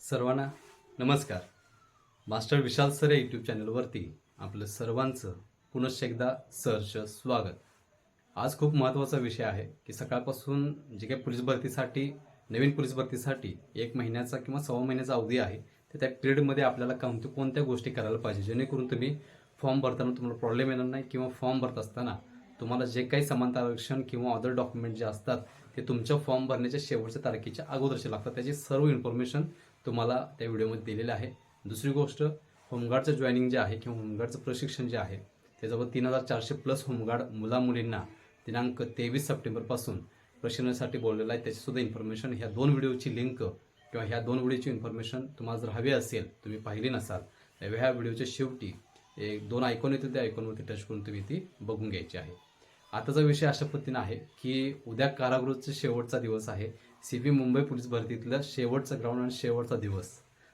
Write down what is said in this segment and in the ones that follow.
सर्वांना नमस्कार. मास्टर विशाल sir YouTube चॅनलवरती आपलं सर्वांचं पुनश्च एकदा सहर्ष स्वागत. आज खूप महत्त्वाचा विषय आहे की सकाळपासून जे काही पोलीस भरतीसाठी नवीन पोलीस भरतीसाठी एक महिन्याचा किंवा सव्वा महिन्याचा अवधी आहे तर त्या पिरियडमध्ये आपल्याला कोणत्या कोणत्या गोष्टी करायला पाहिजे? जेणेकरून तुम्ही फॉर्म भरताना तुम्हाला प्रॉब्लेम येणार नाही किंवा फॉर्म भरत असताना तुम्हाला जे काही समानता आरक्षण किंवा अदर डॉक्युमेंट जे असतात ते तुमच्या फॉर्म भरण्याच्या शेवटच्या तारखेच्या अगोदरचे लागतात. त्याची सर्व इन्फॉर्मेशन तुम्हाला त्या व्हिडिओमध्ये दिलेलं आहे. दुसरी गोष्ट होमगार्डचं जॉईनिंग जे आहे किंवा होमगार्डचं प्रशिक्षण जे आहे त्याच्यावर तीन हजार चारशे प्लस होमगार्ड मुला मुलींना दिनांक तेवीस सप्टेंबरपासून प्रशिक्षणासाठी बोललेलं आहे. त्याचीसुद्धा इन्फॉर्मेशन ह्या दोन व्हिडिओची लिंक किंवा ह्या दोन व्हिडिओची इन्फॉर्मेशन तुम्हाला जर हवी असेल तुम्ही पाहिली नसाल तर ह्या व्हिडिओच्या शेवटी एक दोन आयकॉन येतील त्या आयकॉनवरती टच करून तुम्ही ती बघून घ्यायची आहे. आताचा विषय अशा पद्धतीनं आहे की उद्या कारागृहाचा शेवटचा दिवस आहे. सी बी मुंबई पोलीस भरतीतलं शेवटचं ग्राउंड आणि शेवटचा दिवस.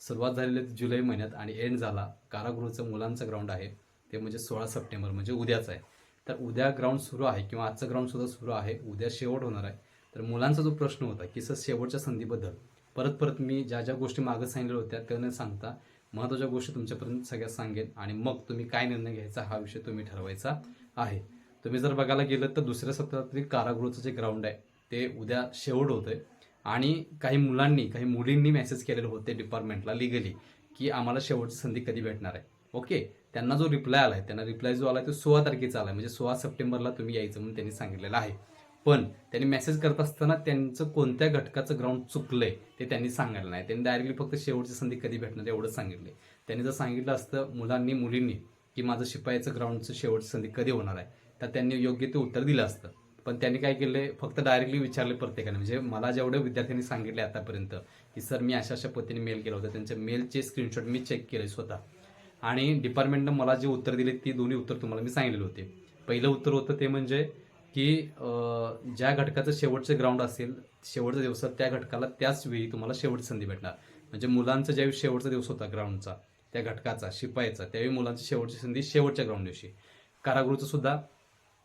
सुरुवात झालेली जुलै महिन्यात आणि एंड झाला कारागृहाचं मुलांचं ग्राउंड आहे. ते म्हणजे सोळा सप्टेंबर म्हणजे उद्याच आहे. तर उद्या ग्राउंड सुरू आहे किंवा आजचं ग्राउंडसुद्धा सुरू आहे उद्या शेवट होणार आहे. तर मुलांचा जो प्रश्न होता की सर शेवटच्या संधीबद्दल परत परत मी ज्या ज्या गोष्टी मागं सांगितल्या होत्या त्या न सांगता महत्त्वाच्या गोष्टी तुमच्यापर्यंत सगळ्यात सांगेन आणि मग तुम्ही काय निर्णय घ्यायचा हा विषय तुम्ही ठरवायचा आहे. तुम्ही जर बघायला गेलं तर दुसऱ्या सत्रातील कारागृहाचं जे ग्राउंड आहे ते उद्या शेवट होतं आणि काही मुलांनी काही मुलींनी मेसेज केलेले होते डिपार्टमेंटला लिगली की आम्हाला शेवटची संधी कधी भेटणार आहे. ओके त्यांना जो रिप्लाय आलाय त्यांना रिप्लाय जो आलाय तो सोळा तारखेचा आलाय. म्हणजे सोळा सप्टेंबरला तुम्ही यायचं म्हणून त्यांनी सांगितलेलं आहे. पण त्यांनी मेसेज करत असताना त्यांचं कोणत्या घटकाचं ग्राउंड चुकलंय ते त्यांनी सांगायला नाही. त्यांनी डायरेक्टली फक्त शेवटची संधी कधी भेटणार एवढंच सांगितले त्यांनी जर सांगितलं असतं मुलांनी मुलींनी की माझं शिपायाचं ग्राउंडचं शेवटची संधी कधी होणार आहे तर त्यांनी योग्य ते उत्तर दिलं असतं. पण त्यांनी काय केले फक्त डायरेक्टली विचारले प्रत्येकाने. म्हणजे मला जेवढे विद्यार्थ्यांनी सांगितले आतापर्यंत की सर मी अशा अशा पद्धतीने मेल केला होता. त्यांच्या मेलचे स्क्रीनशॉट मी चेक केले स्वतः. आणि डिपार्टमेंटनं मला जे उत्तर दिले ती दोन्ही उत्तर तुम्हाला मी सांगितलेले होते. पहिलं उत्तर होतं ते म्हणजे की ज्या घटकाचं शेवटचं ग्राउंड असेल शेवटचा दिवस त्या घटकाला त्याच वेळी तुम्हाला शेवटची संधी भेटणार. म्हणजे मुलांचा ज्यावेळी शेवटचा दिवस होता ग्राउंडचा त्या घटकाचा शिपायाचा त्यावेळी मुलांची शेवटची संधी शेवटच्या ग्राउंड दिवशी. कारागृहचं सुद्धा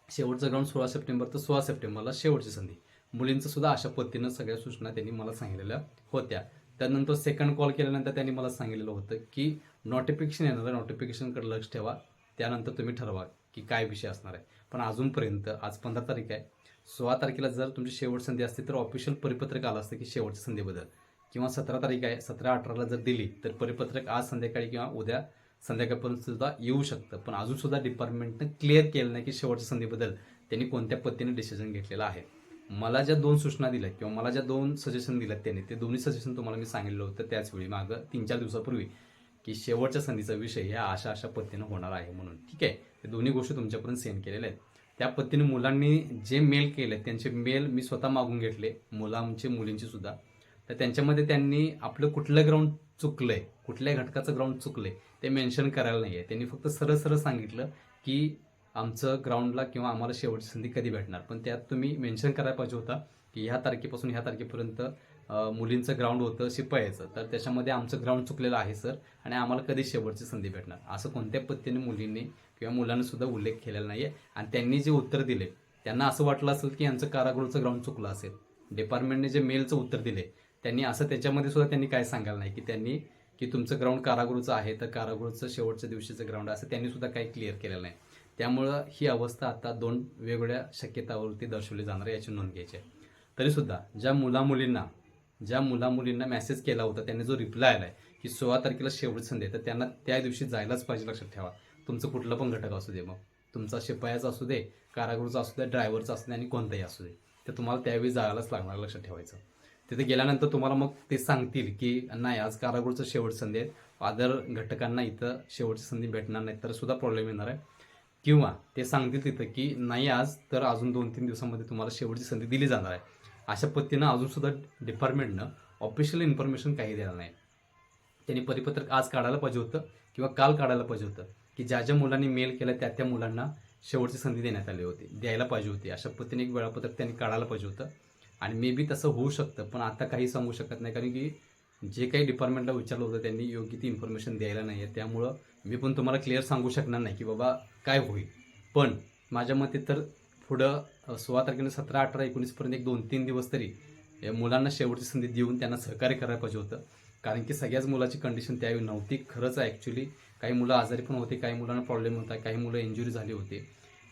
शेवटचं ग्राउंड सोळा सप्टेंबर तर सोळा सप्टेंबरला शेवटची संधी. मुलींचं सुद्धा अशा पद्धतीनं सगळ्या सूचना त्यांनी मला सांगितलेल्या होत्या. त्यानंतर सेकंड कॉल केल्यानंतर त्यांनी मला सांगितलेलं होतं की नोटिफिकेशन येणार नोटिफिकेशनकडे लक्ष ठेवा. त्यानंतर तुम्ही ठरवा की काय विषय असणार आहे. पण अजूनपर्यंत आज पंधरा तारीख आहे. सोळा तारखेला जर तुमची शेवट संधी असते तर ऑफिशियल परिपत्रक आलं असतं की शेवटच्या संधीबद्दल. किंवा सतरा तारीख आहे सतरा अठराला जर दिली तर परिपत्रक आज संध्याकाळी किंवा उद्या संध्याकाळपर्यंत सुद्धा येऊ शकतं. पण अजून सुद्धा डिपार्टमेंटनं क्लिअर केलं नाही की शेवटच्या संधीबद्दल त्यांनी कोणत्या पद्धतीने डिसिजन घेतलेलं आहे. मला ज्या दोन सूचना दिल्या किंवा मला ज्या दोन सजेशन दिल्यात त्यांनी ते दोन्ही सजेशन तुम्हाला मी सांगितलं होतं त्याचवेळी मागं तीन चार दिवसापूर्वी की शेवटच्या संधीचा विषय ह्या अशा अशा पद्धतीनं होणार आहे म्हणून. ठीक आहे? ते दोन्ही गोष्टी तुमच्यापर्यंत सेंड केलेल्या आहेत. त्या पद्धतीने मुलांनी जे मेल केले त्यांचे मेल मी स्वतः मागून घेतले मुलांचे मुलींचे सुद्धा तर त्यांच्यामध्ये त्यांनी आपलं कुठलं ग्राउंड चुकलंय कुठल्या घटकाचं ग्राउंड चुकलंय ते मेन्शन करायला नाही आहे त्यांनी फक्त सरळ सरळ सांगितलं की आमचं ग्राउंडला किंवा आम्हाला शेवटची संधी कधी भेटणार? पण त्यात तुम्ही मेन्शन करायला पाहिजे होता की ह्या तारखेपासून ह्या तारखेपर्यंत मुलींचं ग्राउंड होतं शिपायाचं. तर त्याच्यामध्ये आमचं ग्राउंड चुकलेलं आहे सर आणि आम्हाला कधी शेवटची संधी भेटणार? असं कोणत्या पद्धतीने मुलींनी किंवा मुलांनी सुद्धा उल्लेख केलेला नाही आहे आणि त्यांनी जे उत्तर दिले त्यांना असं वाटलं असेल की यांचं कारागृहाचं ग्राउंड चुकलं असेल. डिपार्टमेंटने जे मेलचं उत्तर दिले त्यांनी असं त्याच्यामध्ये सुद्धा त्यांनी काय सांगायला नाही की त्यांनी की तुमचं ग्राउंड कारागृहचं आहे तर कारागृहचं शेवटच्या दिवशीचं ग्राउंड असं त्यांनी सुद्धा काही क्लिअर केलेलं नाही. त्यामुळं ही अवस्था आता दोन वेगवेगळ्या शक्यतावरती दर्शवली जाणार आहे याची नोंद घ्यायची आहे. तरीसुद्धा ज्या मुलामुलींना ज्या मुलामुलींना मेसेज केला होता त्यांनी जो रिप्लाय आला आहे की सोळा तारखेला शेवटची संधी आहे, तर त्यांना त्या दिवशी जायलाच पाहिजे लक्षात ठेवा. तुमचं कुठलं पण घटक असू दे मग. तुमचा शिपायाचा असू दे कारागृहचा असू दे ड्रायव्हरचा असू दे आणि कोणताही असू दे तर तुम्हाला त्यावेळी जायलाच लागणार लक्षात ठेवायचं. तिथे गेल्यानंतर तुम्हाला मग ते सांगतील की नाही आज कारागृहचं शेवट संधी आहे. अदर घटकांना इथं शेवटची संधी भेटणार नाही. तर सुद्धा प्रॉब्लेम येणार आहे. किंवा ते सांगतील तिथं की नाही आज तर अजून दोन तीन दिवसामध्ये तुम्हाला शेवटची संधी दिली जाणार आहे. अशा पद्धतीनं अजून सुद्धा डिपार्टमेंटनं ऑफिशियल इन्फॉर्मेशन काही द्यायला नाही. त्यांनी परिपत्रक आज काढायला पाहिजे होतं किंवा काल काढायला पाहिजे होतं की ज्या ज्या मुलांनी मेल केला त्या त्या मुलांना शेवटची संधी देण्यात आली होती द्यायला पाहिजे होती. अशा पद्धतीने एक वेळापत्रक त्यांनी काढायला पाहिजे होतं. आणि मे बी तसं होऊ शकतं पण आता काही सांगू शकत नाही. कारण की जे काही डिपार्टमेंटला विचारलं होतं त्यांनी योग्य ती इन्फॉर्मेशन द्यायला नाही आहे. त्यामुळं मी पण तुम्हाला क्लिअर सांगू शकणार नाही की बाबा काय होईल. पण माझ्या मते तर पुढं सोळा तारखेने सतरा अठरा एकोणीसपर्यंत एक दोन तीन दिवस तरी या मुलांना शेवटची संधी देऊन त्यांना सहकार्य करायला पाहिजे होतं. कारण की सगळ्याच मुलाची कंडिशन त्यावेळी नव्हती. खरंच ॲक्च्युली काही मुलं आजारी पण होते काही मुलांना प्रॉब्लेम होता काही मुलं इंजुरी झाली होती.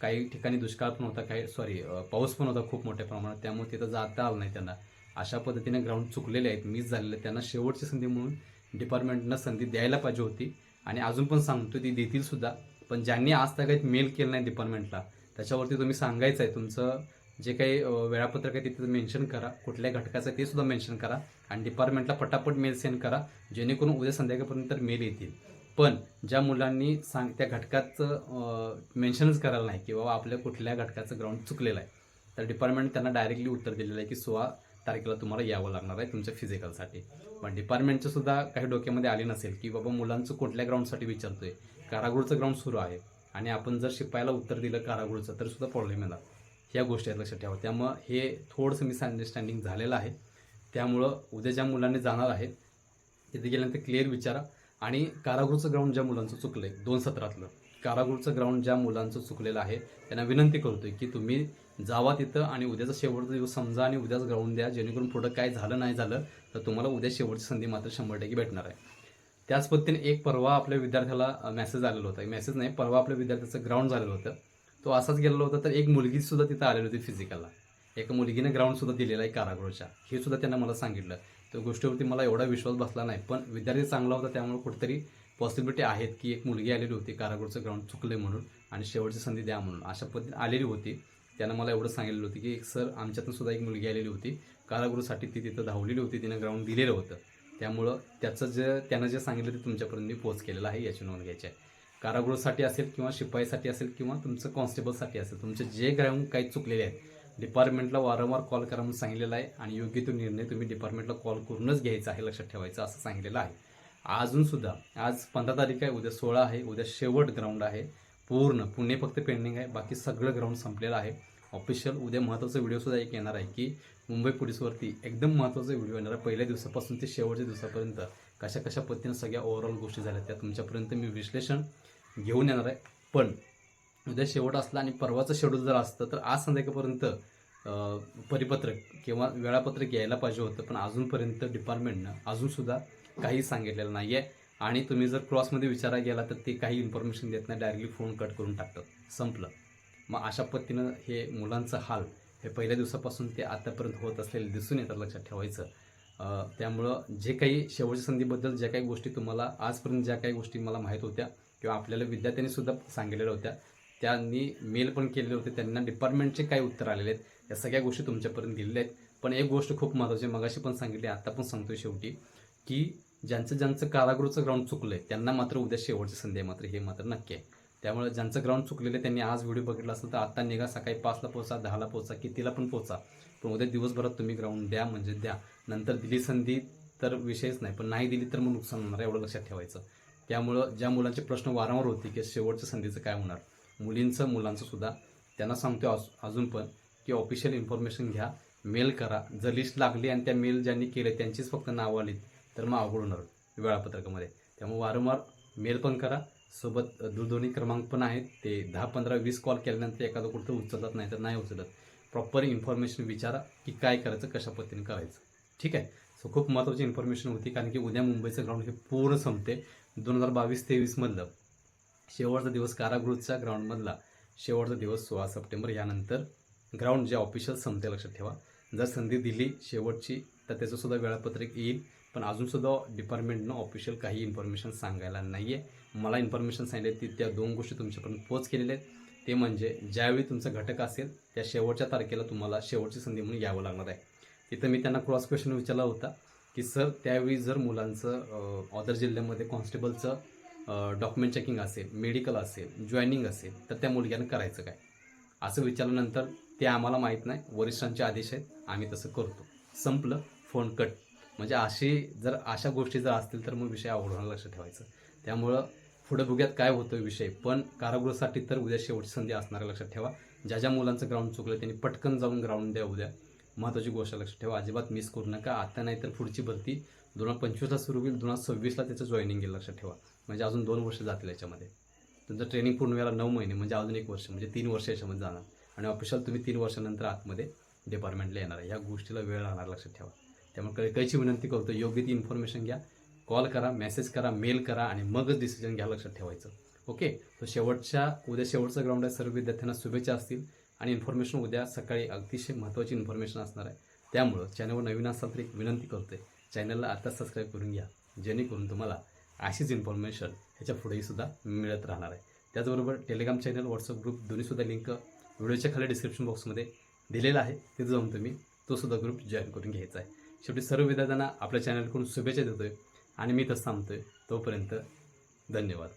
काही ठिकाणी दुष्काळ पण होता काही सॉरी पाऊस पण होता खूप मोठ्या प्रमाणात त्यामुळे तिथं जाता आलं नाही त्यांना. अशा पद्धतीने ग्राउंड चुकलेले आहेत. मिस झालेले त्यांना शेवटची संधी म्हणून डिपार्टमेंटनं संधी द्यायला पाहिजे होती. आणि अजून पण सांगतो ती देतील सुद्धा. पण ज्यांनी आज काही मेल केलं नाही डिपार्टमेंटला त्याच्यावरती तुम्ही सांगायचं आहे तुमचं जे काही वेळापत्रक आहे तिथं मेन्शन करा. कुठल्या घटकाचं आहे ते सुद्धा मेन्शन करा. आणि डिपार्टमेंटला पटापट मेल सेंड करा. जेणेकरून उद्या संध्याकाळपर्यंत तर मेल येतील. पण ज्या मुलांनी सांग त्या घटकाचं मेन्शनच करायला नाही की बाबा आपल्या कुठल्या घटकाचं ग्राउंड चुकलेलं आहे. तर डिपार्टमेंट त्यांना डायरेक्टली उत्तर दिलेलं आहे की सोळा तारखेला तुम्हाला यावं लागणार आहे तुमच्या फिजिकलसाठी पण डिपार्टमेंटचं सुद्धा काही डोक्यामध्ये आले नसेल की बाबा मुलांचं कुठल्या ग्राउंडसाठी विचारतोय? कारागृहचं ग्राउंड सुरू आहे. आणि आपण जर शिपायाला उत्तर दिलं कारागृहचं तर सुद्धा प्रॉब्लेम येणार. ह्या गोष्टी लक्षात ठेवा. त्यामुळं हे थोडंसं मिसअंडरस्टँडिंग झालेलं आहे. त्यामुळं उद्या ज्या मुलांनी जाणार आहेत तिथे गेल्यानंतर क्लिअर विचारा. आणि कारागृहचं ग्राउंड ज्या मुलांचं चुकलंय दोन सत्रातलं कारागृहचं ग्राउंड ज्या मुलांचं चुकलेलं आहे त्यांना विनंती करतोय की तुम्ही जावा तिथं आणि उद्याचा शेवटचा दिवस समजा आणि उद्याच ग्राउंड द्या जेणेकरून पुढं काय झालं नाही झालं तर तुम्हाला उद्या शेवटची संधी मात्र शंभर टक्के भेटणार आहे. त्याच पद्धतीने एक परवा आपल्या विद्यार्थ्याला मेसेज आलेला होता. मेसेज नाही परवा आपल्या विद्यार्थ्याचं ग्राउंड झालेलं होतं. तो असाच गेलेला होता तर एक मुलगीसुद्धा तिथं आलेली होती फिजिकलला एका मुलगीने ग्राउंडसुद्धा दिलेला आहे कारागृहच्या. हे सुद्धा त्यांना मला सांगितलं. त्या गोष्टीवरती मला एवढा विश्वास बसला नाही. पण विद्यार्थी चांगला होता त्यामुळे कुठेतरी पॉसिबिलिटी आहेत की एक मुलगी आलेली होती कारागृहचं ग्राउंड चुकले म्हणून आणि शेवटची संधी द्या म्हणून. अशा पद्धतीने आलेली होती. त्यानं मला एवढं सांगितलं होतं की एक सर आमच्यातून सुद्धा एक मुलगी आलेली होती. कारागृहसाठी ती तिथं धावलेली होती तिनं ग्राउंड दिलेलं होतं. त्यामुळं त्याचं जे त्यानं जे सांगितलं ते तुमच्यापर्यंत मी पोच केलेलं आहे याची नोंद घ्यायची आहे. कारागृहासाठी असेल किंवा शिपाईसाठी असेल किंवा तुमचं कॉन्स्टेबलसाठी असेल तुमचे जे ग्राउंड काही चुकलेले आहेत डिपार्टमेंटला वारंवार कॉल करा म्हणून सांगितलेला आहे आणि योग्य तो निर्णय तुम्ही डिपार्टमेंटला कॉल करूनच घ्यायचा आहे लक्षात ठेवायचं असं सांगितलेलं आहे. अजून सुद्धा आज पंधरा तारीख आहे उद्या सोळा आहे उद्या शेवट ग्राउंड आहे. पूर्ण पुणे फक्त पेंडिंग आहे बाकी सगळं ग्राउंड संपलेलं आहे. ऑफिशियल उद्या महत्त्वाचा व्हिडिओसुद्धा एक येणार आहे की मुंबई पोलीसवरती एकदम महत्त्वाचा व्हिडिओ येणार आहे. पहिल्या दिवसापासून ते शेवटच्या दिवसापर्यंत कशा कशा पद्धतीनं सगळ्या ओव्हरऑल गोष्टी झाल्या त्या तुमच्यापर्यंत मी विश्लेषण घेऊन येणार आहे. पण उद्या शेवट असला आणि परवाचं शेड्यूल जर असतं तर आज संध्याकाळपर्यंत परिपत्रक किंवा वेळापत्रक यायला पाहिजे होतं. पण अजूनपर्यंत डिपार्टमेंटनं अजूनसुद्धा काही सांगितलेलं नाही आहे आणि तुम्ही जर क्रॉसमध्ये विचारा गेला तर ते काही इन्फॉर्मेशन देत नाही. डायरेक्टली फोन कट करून टाकतात. संपलं. मग अशा पद्धतीनं हे मुलांचं हाल हे पहिल्या दिवसापासून ते आतापर्यंत होत असलेले दिसून येतात लक्षात ठेवायचं. त्यामुळं जे काही शेवटच्या संधीबद्दल ज्या काही गोष्टी तुम्हाला आजपर्यंत ज्या काही गोष्टी मला माहीत होत्या किंवा आपल्याला विद्यार्थ्यांनी सुद्धा सांगितलेल्या होत्या त्यांनी मेल पण केलेले होते त्यांना डिपार्टमेंटचे काय उत्तर आलेले आहेत. या सगळ्या गोष्टी तुमच्यापर्यंत दिलेल्या आहेत. पण एक गोष्ट खूप महत्त्वाची मगाशी पण सांगितली आता पण सांगतोय शेवटी की ज्यांचं ज्यांचं कारागृहचं ग्राउंड चुकलंय त्यांना मात्र उद्या शेवटची संधी आहे मात्र हे मात्र नक्की आहे. त्यामुळे ज्यांचं ग्राउंड चुकलेलं आहे त्यांनी आज व्हिडिओ बघितला असेल तर आता निघा सकाळी पाचला पोचा दहाला पोचा कितीला पण पोचा पण उद्या दिवसभरात तुम्ही ग्राउंड द्या म्हणजे द्या. नंतर दिली संधी तर विषयच नाही पण नाही दिली तर मग नुकसान होणार आहे, एवढं लक्षात ठेवायचं. त्यामुळं ज्या मुलांचे प्रश्न वारंवार होते की शेवटच्या संधीचं काय होणार? मुलींचं मुलांचं सुद्धा. त्यांना सांगतो अज- अजून पण की ऑफिशियल इन्फॉर्मेशन घ्या मेल करा. जर लिस्ट लागली आणि त्या मेल ज्यांनी केले त्यांचीच फक्त नावं आली तर मग अवघड होणार वेळापत्रकामध्ये. त्यामुळे वारंवार मेल पण करा. सोबत दूरध्वनी क्रमांक पण आहेत. ते दहा पंधरा वीस कॉल केल्यानंतर एखादं कुठं उचलत नाही तर नाही उचलत. प्रॉपर इन्फॉर्मेशन विचारा की काय करायचं कशा पद्धतीने करायचं. ठीक आहे? सो खूप महत्त्वाची इन्फॉर्मेशन होती कारण की उद्या मुंबईचं ग्राउंड हे पूर्ण संपते. दोन हजार बावीस तेवीसमधलं शेवटचा दिवस कारागृहचा ग्राउंडमधला शेवटचा दिवस सोळा सप्टेंबर यानंतर ग्राउंड जे ऑफिशियल संपते लक्षात ठेवा. जर संधी दिली शेवटची तर त्याचंसुद्धा वेळापत्रक येईल. पण अजूनसुद्धा डिपार्टमेंटनं ऑफिशियल काही इन्फॉर्मेशन सांगायला नाही आहे मला इन्फॉर्मेशन सांगितली ती त्या दोन गोष्टी तुमच्यापर्यंत पोच केलेल्या आहेत. ते म्हणजे ज्यावेळी तुमचा घटक असेल त्या शेवटच्या तारखेला तुम्हाला शेवटची संधी म्हणून यावं लागणार आहे. तिथं मी त्यांना क्रॉस क्वेश्चन विचारला होता की सर त्यावेळी जर मुलांचं ऑदर जिल्ह्यामध्ये कॉन्स्टेबलचं डॉक्युमेंट चेकिंग असेल मेडिकल असेल जॉईनिंग असेल तर त्या मुलग्यानं करायचं काय? असं विचारल्यानंतर ते आम्हाला माहीत नाही. वरिष्ठांचे आदेश आहेत. आम्ही तसं करतो. संपलं. फोन कट म्हणजे अशी जर अशा गोष्टी जर असतील तर मग विषय आवडून लक्ष लक्षात ठेवायचं. त्यामुळं पुढे बघूयात काय होतो विषय. पण कारागृहासाठी तर उद्या शेवटची संधी असणाऱ्या लक्षात ठेवा. ज्या ज्या मुलांचं ग्राउंड चुकलं त्यांनी पटकन जाऊन ग्राउंड द्या उद्या. महत्त्वाची गोष्ट लक्षात ठेवा. अजिबात मिस करू नका. आता नाही तर पुढची भरती दोन हजार पंचवीसला सुरू होईल दोन हजार सव्वीसला त्याचं जॉईनिंग येईल लक्षात ठेवा. म्हणजे अजून दोन वर्ष जातील याच्यामध्ये. तुमचं ट्रेनिंग पूर्ण व्हायला नऊ महिने म्हणजे अजून एक वर्ष म्हणजे तीन वर्ष याच्यामध्ये जाणार. आणि ऑफिशियल तुम्ही तीन वर्षानंतर आतमध्ये डिपार्टमेंटला येणार आहे. ह्या गोष्टीला वेळ राहणार लक्षात ठेवा. त्यामुळे कळकळीची विनंती करतो योग्य ती इन्फॉर्मेशन घ्या. कॉल करा मेसेज करा मेल करा आणि मगच डिसिजन घ्या लक्षात ठेवायचं. ओके तर शेवटच्या उद्या शेवटचं ग्राउंड आहे. सर्व विद्यार्थ्यांना शुभेच्छा असतील. आणि इन्फॉर्मेशन उद्या सकाळी अतिशय महत्त्वाची इन्फॉर्मेशन असणार आहे. त्यामुळं चॅनलवर नवीन असाल तर एक विनंती करतोय. चॅनलला आता सबस्क्राईब करून घ्या. जेणेकरून तुम्हाला अशीच इन्फॉर्मेशन ह्याच्या पुढेही सुद्धा मिळत राहणार आहे. त्याचबरोबर टेलिग्राम चॅनल व्हॉट्सअप ग्रुप दोन्हीसुद्धा लिंक व्हिडिओच्या खाली डिस्क्रिप्शन बॉक्समध्ये दिलेला आहे. तिथे जाऊन तुम्ही तो सुद्धा ग्रुप जॉईन करून घ्यायचा आहे. शेवटी सर्व विद्यार्थ्यांना आपल्या चॅनलकडून शुभेच्छा देतोय आणि मी तसं थांबतोय. तोपर्यंत धन्यवाद.